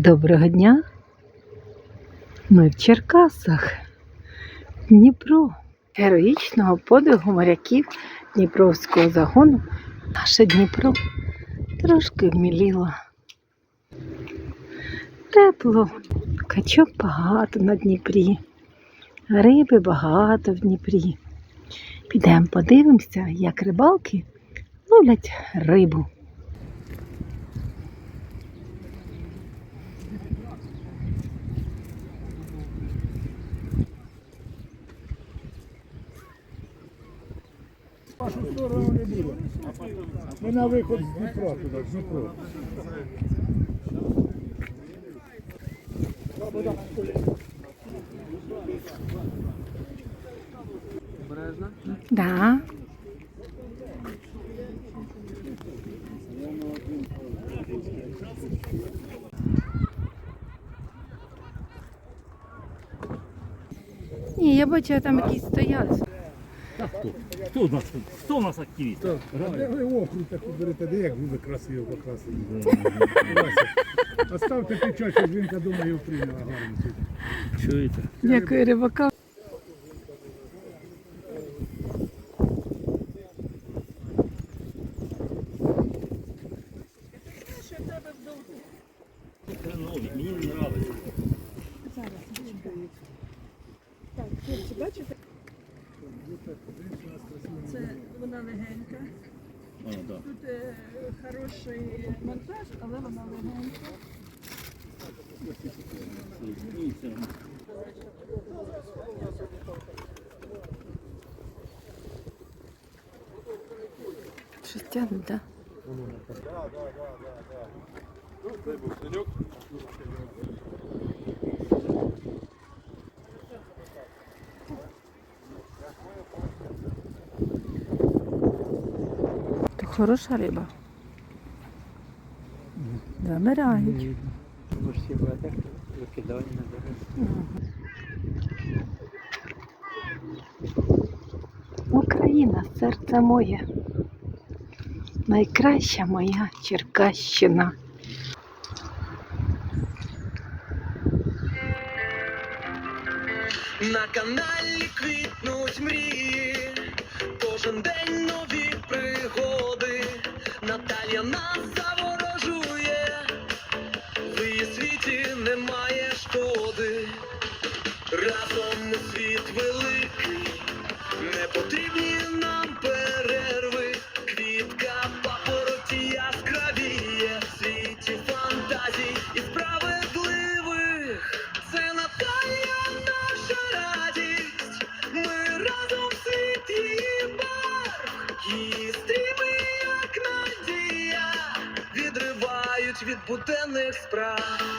Доброго дня. Ми в Черкасах, Дніпро, героїчного подвигу моряків Дніпровського загону. Наше Дніпро трошки вміліло. Тепло, качок багато на Дніпрі, риби багато в Дніпрі. Підемо подивимося, як рибалки ловлять рибу. Вашу сторону не буде. Ми на виход з Дніпра туди, з Дніпро. Да. Ні, я бачила, там якісь стояли. Хто у нас, хто у нас активіст? А де ви округ таку берете, де як буде красиво покрасити? Оставте печать, щоб жінка дома його прийняла гарно. Чуєте? Дякую, рибака. Нові, мені не нравиться. Це вона легенька. А, да. Тут е, хороший монтаж, але вона легенька. Щось тягнуть, так? То хороша риба. Забирають. Україна, серце моє. Найкраща моя Черкащина. На каналі квітнуть мрії, кожен день нові пригоди. Наталія нас заворожує, в її світі немає шкоди. Разом від буденних справ.